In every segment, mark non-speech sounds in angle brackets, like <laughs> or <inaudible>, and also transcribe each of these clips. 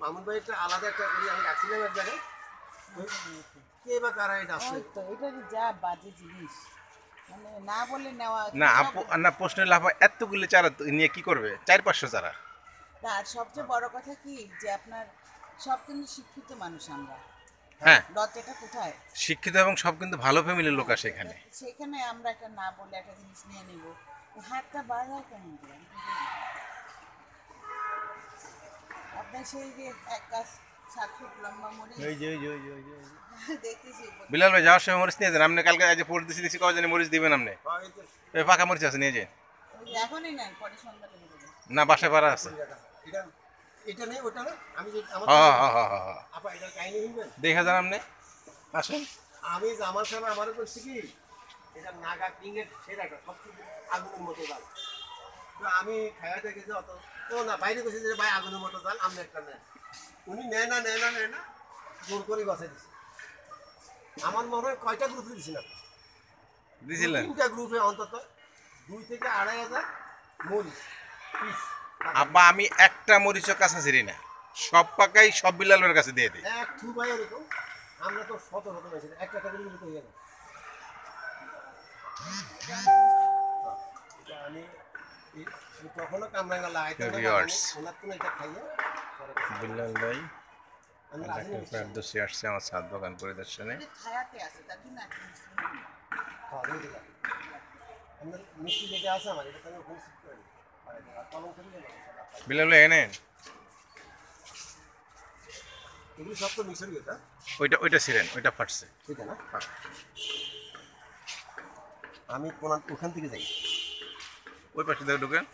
মামুন ভাই একটা আলাদা একটা করি আমি রাখছিলাম এক জায়গায় কে বা কারা এটা আসছে ওই তো এটা যে যা বাজে জিনিস। মানে না বলে নেওয়া না আপু না প্রশ্ন হলো আপা এতগুলো চারা নিয়ে কি করবে? চার পাঁচশো চারা। আর সবচেয়ে বড় কথা কি যে আপনার সব কিন্তু শিক্ষিত মানুষ আমরা। হ্যাঁ। লজ্জাটা কোথায়? শিক্ষিত এবং সব কিন্তু ভালো ফ্যামিলির লোক আসে এখানে। সেখানে আমরা একটা না বলে একটা জিনিস নিয়ে নিব। হাতটা বাড়ায় কেমন গাছ বিলাল ভাই, যাওয়ার সময় মরিচ নিয়ে যান। আপনি কালকে আজ পড়ে দিচ্ছি দিচ্ছি কজন মরিচ দিবেন আপনি ওই ফাঁকা মরিচ আছে, নিয়ে যে না, বাসায় পাড়া আছে। আমার হ্যাঁ হ্যাঁ হ্যাঁ দেখা যান আপনি আসেন। আমি জামাল সাহেব করছি কি এটা নাগা কিং এর সেরাটা, সবচেয়ে আগুনের মতো তো আমি খাইয়া থেকে যে অত। তো না বাইরে গেছি যে ভাই আগুনের মতো জাল আমি একটা নেন উনি নেয় না নেয় না নেয় না জোর করে বসাই দিছে। আমার মনে হয় কয়টা গ্রুপে দিছি না দিছিলেন? তিনটা গ্রুপে অন্তত দুই থেকে আড়াই হাজার মরিচ পিস। আব্বা আমি একটা মরিচও কাঁচা ছিড়ি না। সব পাকাই সব বিলালের কাছে দিয়ে দিই। এক থু ভাই এরকম আমরা তো শত শত মেশিন একটা টাকা তো হয়ে গেল। আমি কখনো কামরাঙ্গা লাগাইতে ভাই ডাক্তার ফেরদৌসি আসছে আমার ছাদ বাগান পরিদর্শনে। হ্যাঁ। বিলাল ভাই ওইটা ওইটা ছিলেন ওইটা ফাটছে। ঠিক আছে আমি কোন- ওখান থেকে যাই। ওই পাশে দেখে ঢুকেন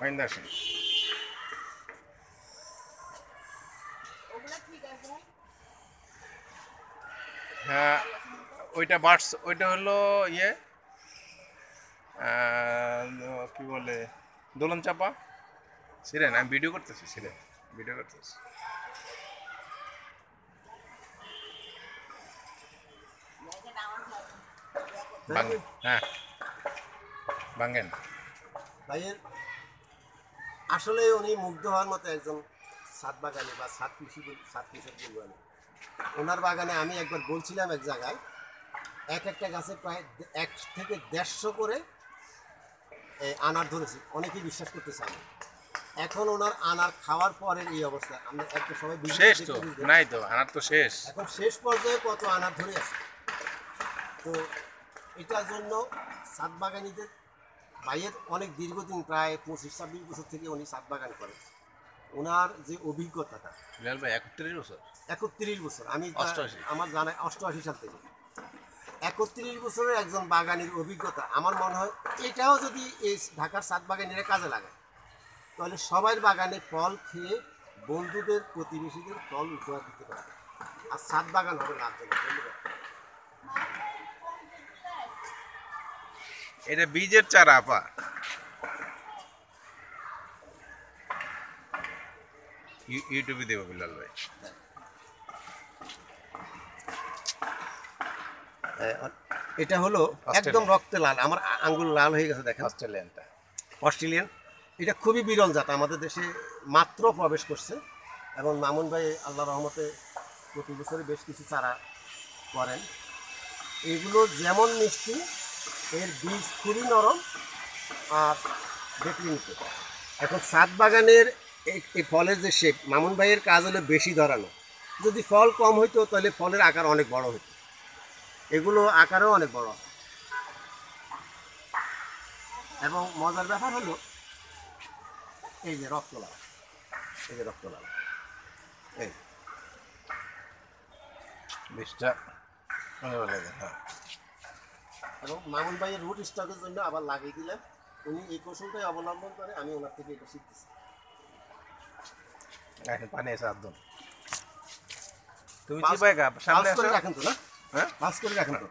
মাইন্দা আসেন হ্যাঁ ওইটা বার্ডস, ওইটা হলো ইয়ে কি বলে, দোলন চাপা। ছিলেন আমি ভিডিও করতেছি ছিলেন ভিডিও করতেছি। ভাঙেন হ্যাঁ ভাঙেন ভাইয়ের আসলে উনি মুগ্ধ হওয়ার মতো একজন সাত বাগানি বা সাত কৃষি সাত কৃষক আমি ওনার বাগানে আমি একবার বলছিলাম এক জায়গায় এক একটা গাছে প্রায় এক থেকে দেড়শো করে আনার ধরেছি। অনেকেই বিশ্বাস করতে চায় না। এখন ওনার আনার খাওয়ার পরের এই অবস্থা। আমরা একটা সবাই শেষ তো? নাই তো আনার তো শেষ। এখন শেষ পর্যায়ে কত আনার ধরে আছে। তো এটার জন্য সাত বাগানিদের ভাইয়ের অনেক দীর্ঘদিন প্রায় পঁচিশ ছাব্বিশ বছর থেকে উনি সাত বাগান করেন। ওনার যে অভিজ্ঞতাটা। একত্রিশ বছর? একত্রিশ বছর। আমি আমার জানা অষ্টআশি সাল থেকে। একত্রিশ বছরের একজন বাগানের অভিজ্ঞতা। আমার মনে হয় এটাও যদি এই ঢাকার সাত বাগানিরা কাজে লাগায় তাহলে সবাই বাগানে ফল খেয়ে বন্ধুদের প্রতিবেশীদের ফল উপহার দিতে পারে আর সাত বাগান হবে লাভজনক। ধন্যবাদ। এটা বীজের চারা আপা। ইউটিউবে দেবো বিলাল ভাই। এটা হলো একদম রক্তে লাল আমার আঙ্গুল লাল হয়ে গেছে দেখেন। অস্ট্রেলিয়ানটা অস্ট্রেলিয়ান এটা খুবই বিরল জাত আমাদের দেশে মাত্র প্রবেশ করছে। এবং মামুন ভাই আল্লাহ রহমতে প্রতি বছরই বেশ কিছু চারা করেন। এগুলো যেমন মিষ্টি এর বীজ খুবই নরম আর নিতে এখন সাত বাগানের এই ফলের যে শেপ মামুন ভাইয়ের কাজ হলো বেশি ধরানো। যদি ফল কম হইতো তাহলে ফলের আকার অনেক বড় হতো। এগুলো আকারেও অনেক বড়। এবং মজার ব্যাপার হলো এই যে রক্তলাল এই যে রক্তলাল এই। মনে দেন, হ্যাঁ এবং মামুন ভাইয়ের রুট স্টকের জন্য আবার লাগিয়ে দিলাম উনি এই কৌশলটাই অবলম্বন করে আমি ওনার থেকে এটা শিখতেছি। এখন পানি এসে একদম তুমি চিপাই গা সামনে আসো। রাখেন তো না? হ্যাঁ? করে রাখেন তো।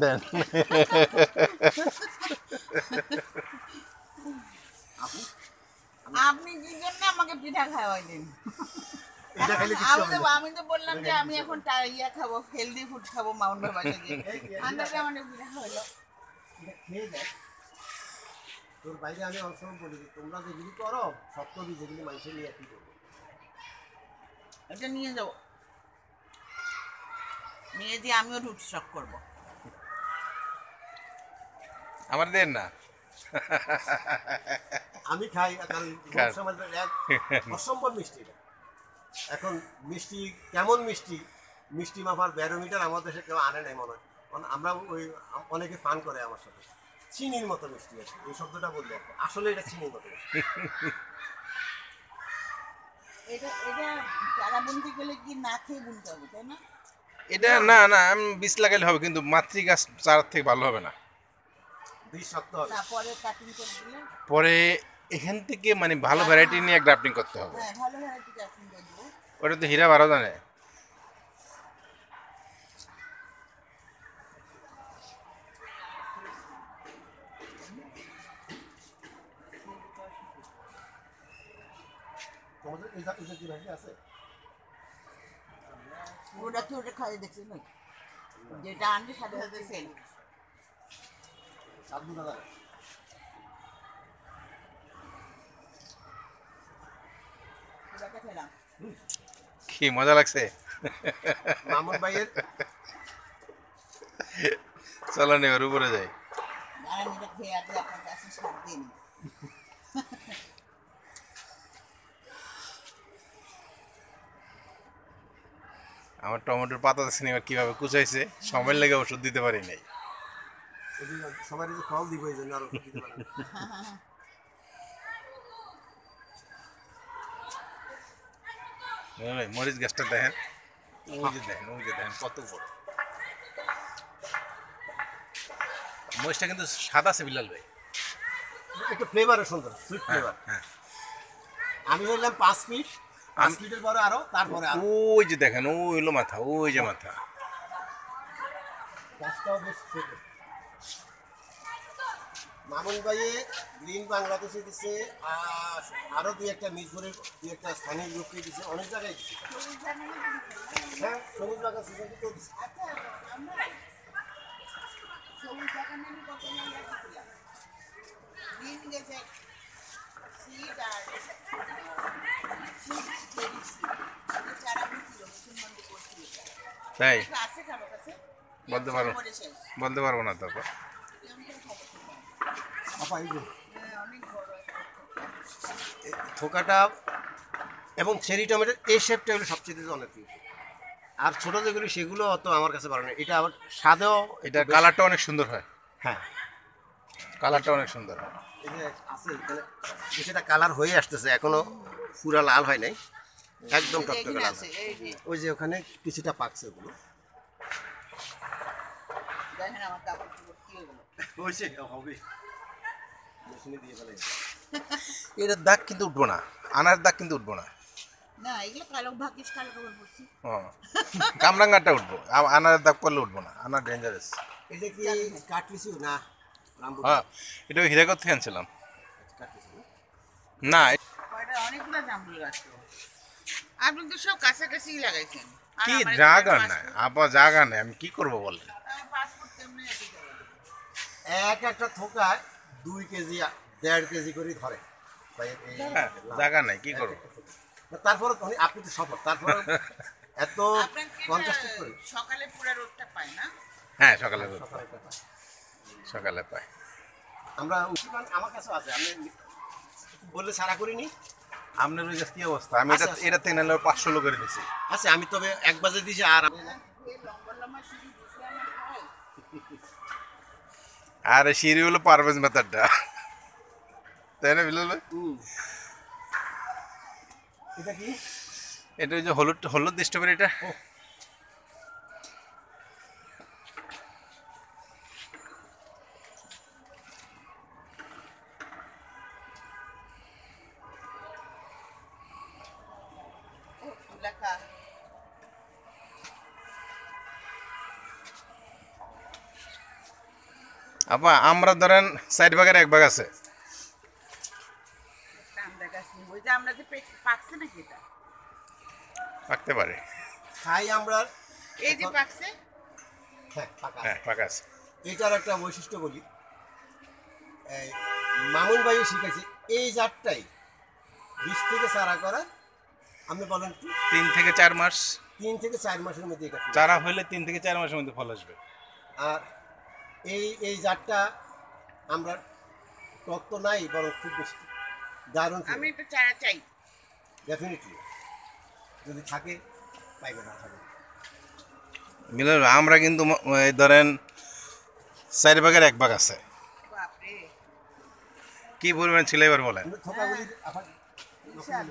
দেন। আপনি আপনি কি জন্য আমাকে পিঠা খাওয়াইলেন? আমি তো হবে না। আমি তো বললাম যে আমি এখন ইয়া খাব হেলদি ফুড খাব মাউন্ট বাসা গিয়ে। আন্দাজে বিরা হলো। এটা খেয়ে দেখ। তোর বাইরে আমি সময় বলি যে তোমরা যেগুলি করো যেগুলি মানুষের নিয়ে কি করব। এটা নিয়ে যাব নিয়ে দিয়ে আমিও রুটি শখ করব। আমার দেন না। আমি খাই কারণ অসম্ভব মিষ্টি এখন মিষ্টি কেমন মিষ্টি? মিষ্টি মাপার ব্যারোমিটার আমাদের দেশে কেউ আনে নাই মনে হয়। কারণ আমরা ওই অনেকে ফান করে আমার সাথে। চিনির মতো মিষ্টি আছে এই শব্দটা বললে আসলে এটা চিনির মতো এটা এটা চারা বুনতে গেলে কি না খেয়ে বুনতে হবে তাই না? এটা না না আমি বীজ লাগাইলে হবে কিন্তু মাতৃ গাছ চারার থেকে ভালো হবে না। বীজ শক্ত হবে। তারপরে কাটিং করে দিলে? পরে এখান থেকে মানে ভালো ভ্যারাইটি নিয়ে গ্রাফটিং করতে হবে। হ্যাঁ ভালো ভ্যারাইটি ওটা তো হীরা ভালো জানে ওটা তো ওটা খাইয়ে দেখছি না যেটা আনবে সাথে সাথে সেল সাধু দাদা খেলাম। কি মজা লাগছে? মামুন ভাইয়ের? চলো নে ওর উপরে যাই। আমার টমেটোর পাতা সিনেমা কীভাবে কুচাইছে সময় লেগে ওষুধ দিতে পারি নাই। সবাই যে ফল দিব এই জন্য আরও দিতে পারেন ওই মরিচ গাছটা দেখেন ওই যে দেখেন ওই যে দেখেন কত বড় মরিচটা কিন্তু সাদা আছে বিলাল ভাই একটু ফ্লেভারও সুন্দর সুইট ফ্লেভার হ্যাঁ আমি হইলাম পাঁচ ফিট পাঁচ ফিটের পরে আরও তারপরে ওই যে দেখেন ওই হলো মাথা ওই যে মাথা। গাছটাও বেশ মামুন ভাইয়ে গ্রিন বাংলাদেশে দিছে আর আরও দুই একটা মিরপুরের দুই একটা স্থানীয় লোককে দিছে অনেক জায়গায় দিছে। হ্যাঁ সবুজ বাগান সোসাইটি তো দিছে। আচ্ছা তাই বলতে পারো। মরে শেষ। বলতে পারব না তো এমন করে খবর পেলাম। আপা এই যে হ্যাঁ, অনেক বড় একটা এই থোকাটা এবং চেরি টমেটোর এই শেপটা হলো সবচেয়ে অনেক প্রিয় আর ছোট যেগুলো সেগুলো অত আমার কাছে ভালো না এটা আবার স্বাদেও এটা কালারটা অনেক সুন্দর হয়। হ্যাঁ। কালারটা অনেক সুন্দর হয়। এই যে আছে সেটা কালার হয়ে আসতেছে এখনও পুরা লাল হয় নাই। একদম টকটকে লাল আছে ওই যে ওখানে কিছুটা পাকছে ওগুলো। দেখেন আমার কাপড় কি গেল হয়েছে হবে। এটার দাগ কিন্তু উঠবো না আনার দাগ কিন্তু উঠবো না। না কামরাঙ্গারটা উঠবো আ- আনারের দাগ পড়লে উঠবো না আনার ডেঞ্জারাস এটা কি কাটলিসু না হ্যাঁ এটা থেকে আনছিলাম। না? কয়টা? অনেকগুলো জামরুল গাছ আপনি তো সব কাছাকাছি লাগাইছেন। কি নাই আবার জায়গা নেই আমি কি করব বলেন। এক একটা থোকায় দুই কেজি দেড় কেজি করে ধরে। ভাই, এই- জায়গা নাই কি করব? তারপরে আপনি তো সফর তারপরে <laughs> এত পঞ্চাশ সকালে পুরো রোদটা পায় না? হ্যাঁ সকালে রোদ সকালে পাই আমরা আমার কাছে আছে আমি বললে সারা করিনি আপনার ওই কি অবস্থা? আমি এটা। এটা থেকে নাহলে পাঁচশো লোকের দিছি আচ্ছা আমি তবে এক বাজে দিছি আর আমি এই লম্বা লম্বা সিঁড়ি দিছে আমার খাই আর সিঁড়ি হলো পারভেজ মেথাডটা তাই না বিলাল ভাই এটা কি এটা ওই যে হলুদ হলুদ স্ট্রবেরিটা আপা আমরা ধরেন সাইড ভাগের এক ভাগ আছে। পাকতে পারে। খাই আমরা। এই যে পাকছে? হ্যাঁ পাকা হ্যাঁ আছে। এটার একটা বৈশিষ্ট্য বলি। মামুন ভাই শিখেছে এই জাতটাই বীজ থেকে চারা করা আপনি বলেন তো তিন থেকে চার মাস। তিন থেকে চার মাসের মধ্যে চারা হলে তিন থেকে চার মাসের মধ্যে ফল আসবে। আর এই এই জাতটা আমরা টক তো নাই বরং খুব বেশি। দারুণ আমি একটু চারা চাই। ডেফিনেটলি যদি থাকে পাইবেন না থাকে মিলন আমরা কিন্তু এই ধরেন চার ভাগের এক ভাগ আছে। কি পরিমাণ ছিল এবার বলেন? হ্যাঁ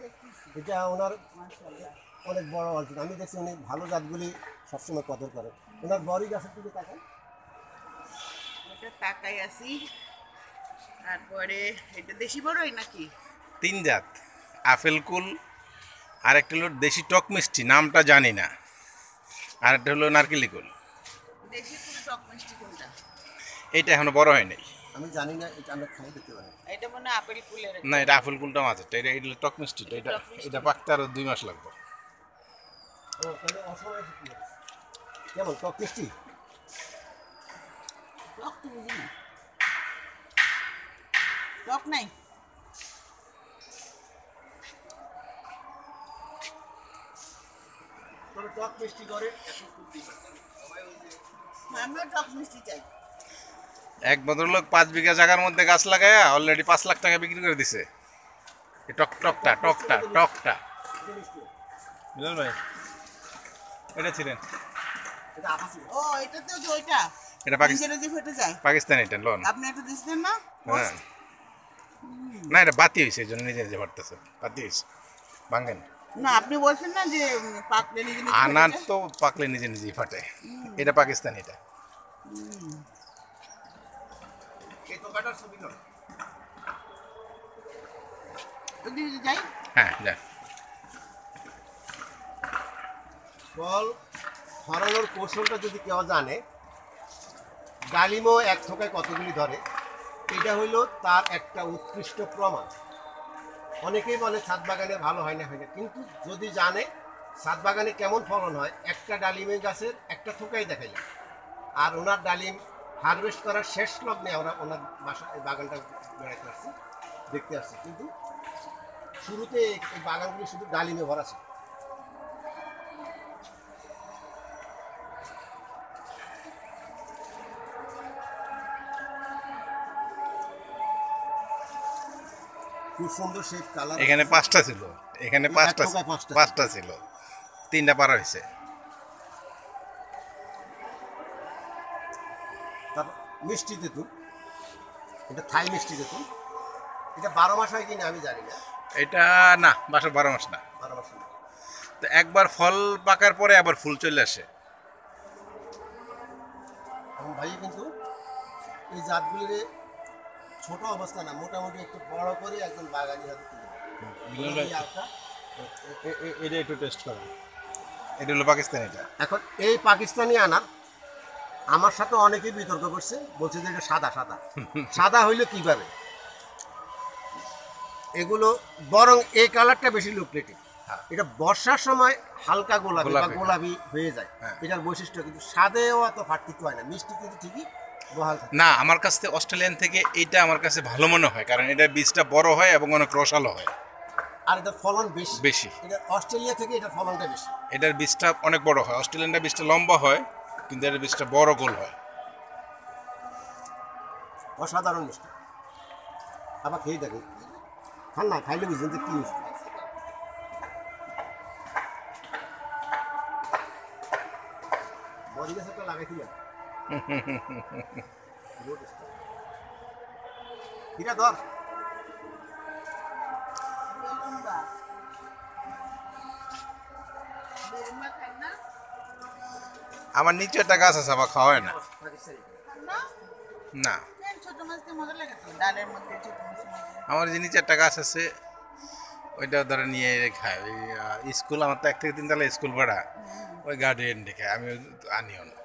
দেখতেছি। এটা ওনার অনেক বড় অল্প। আমি দেখছি উনি ভালো জাতগুলি সবসময় কদর করে ওনার বড়ি গাছের দিকে এটা তাকাই আছি। তারপরে এটা দেশি বড়ই নাকি? তিন জাত। আপেল কুল আর একটা হলো দেশি টক মিষ্টি নামটা জানি না। আর একটা হলো নারকেলি কুল। দেশি ফুল টক মিষ্টি কোনটা? এইটা এখনও বড় হয় নাই। আমি জানি না এটা আমরা খাই দেখতে পারি। এটা মনে আপেল ফুলের না এটা আপেল কুলটা মাঝেরটা এটা এটা হলো টক মিষ্টিটা এটা এটা পাকতে আরও দুই মাস লাগবে। ও তাহলে অসময় কেমন? টক মিষ্টি? টক তো বুঝি না। টক নাই? টক মিষ্টি করে এখন টক মিষ্টি চাই। এক ভদ্রলোক পাঁচ বিঘা জায়গার মধ্যে গাছ লাগায় অলরেডি পাঁচ লাখ টাকা বিক্রি করে দিছে। টক টকটা টকটা টকটা। বুঝলেন ভাই এটা ছিলেন। ও এটা তো যে ওইটা। এটা পাকিস্তান যে ফেটে যায়। পাকিস্তানি এটা লোন। আপনি একটা না। হ্যাঁ। না এটা বাতি হয়েছে এই জন্য নিজে নিজে ভরতেছে বাতি হয়েছে ভাঙ্গেন না আপনি বলছেন না যে পাকলে নিজে নিজে আনার তো পাকলে নিজে নিজেই ফাটে। এটা পাকিস্তানি এটা। যাই। হ্যাঁ ফল ধরানোর কৌশলটা যদি কেউ জানে, ডালিমও এক থোকায় কতগুলি ধরে? এটা হইল তার একটা উৎকৃষ্ট প্রমাণ। অনেকেই বলে ছাদ বাগানে ভালো হয় না হয় না। কিন্তু যদি জানে, ছাদ বাগানে কেমন ফলন হয়, একটা ডালিমের গাছের একটা থোকাই দেখা যায় আর ওনার ডালিম হারভেস্ট করার শেষ লগ্নে আমরা ওনার বাসা বাগানটা বেড়াতে আসছি, দেখতে আসছি। কিন্তু শুরুতে এই বাগানগুলি শুধু ডালিমে ভরা ছিল। খুব সুন্দর শেপ কালার এখানে পাঁচটা ছিল। এখানে পাঁচটা পাঁচটা। ছিল। তিনটা পারা হয়েছে। তারপর মিষ্টি তেঁতুল। এটা থাই মিষ্টি তেঁতুল। এটা বারো মাস হয় কিনা আমি জানি না। এটা না বাসা বারো মাস না। বারো মাস হয়। তো একবার ফল পাকার পরে আবার ফুল চলে আসে। ভাই কিন্তু এই জাতগুলির ছোট অবস্থা না মোটামুটি একটু বড় করে একজন বাগানি হাতে তুলে দেয়। এই আলটা। এটা একটু টেস্ট করা এটা হলো পাকিস্তানি এটা এখন এই পাকিস্তানি আনার আমার সাথে অনেকেই বিতর্ক করছে বলছে যে এটা সাদা সাদা <laughs> সাদা হইলে কীভাবে এগুলো বরং এই কালারটা বেশি লুকলেটিভ এটা বর্ষার সময় হালকা গোলাপি বা গোলাপি। গোলাপি হয়ে যায় হ্যাঁ। এটার বৈশিষ্ট্য কিন্তু স্বাদেও অত পার্থক্য হয় না মিষ্টি কিন্তু ঠিকই না আমার কাছ অস্ট্রেলিয়ান থেকে এটা আমার কাছে ভালো মনে হয় কারণ এটার বীজটা বড় হয় এবং অনেক রসালো হয়। আর এটা ফলন বেশি। বেশি। এটা অস্ট্রেলিয়া থেকে এটা ফলনটা বেশি। এটার বীজটা অনেক বড় হয়। অস্ট্রেলিয়ানটা বীজটা লম্বা হয় কিন্তু এটার বীজটা বড় গোল হয়। অসাধারণ মিষ্টি আবার খেয়ে দেখুন খান না খাইলে বুঝবেন যে কি মিষ্টি। বডি গাছ একটা লাগাইছিলাম। কিরা ধর। আমার নিচে একটা গাছ আছে আমার খাওয়া না। না। আমার যে নিচে একটা গাছ আছে, ওইটা ধরে নিয়ে খায়। স্কুল, আমার তো এক থেকে তিন তালা স্কুল ভাড়া ওই গার্ডেন দেখে আমি আনিও না।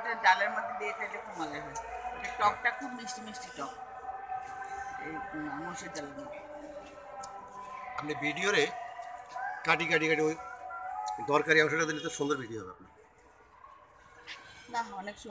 ওইটা ডালের মধ্যে দিয়ে খাইলে খুব মজা হয়। ওটা টকটা খুব মিষ্টি মিষ্টি টক। এই মসুর ডালের মধ্যে। আপনি ভিডিওরে কাটি কাটি কাটি ওই দরকারি অংশটা দিলে তো সুন্দর ভিডিও হবে আপনার। না অনেক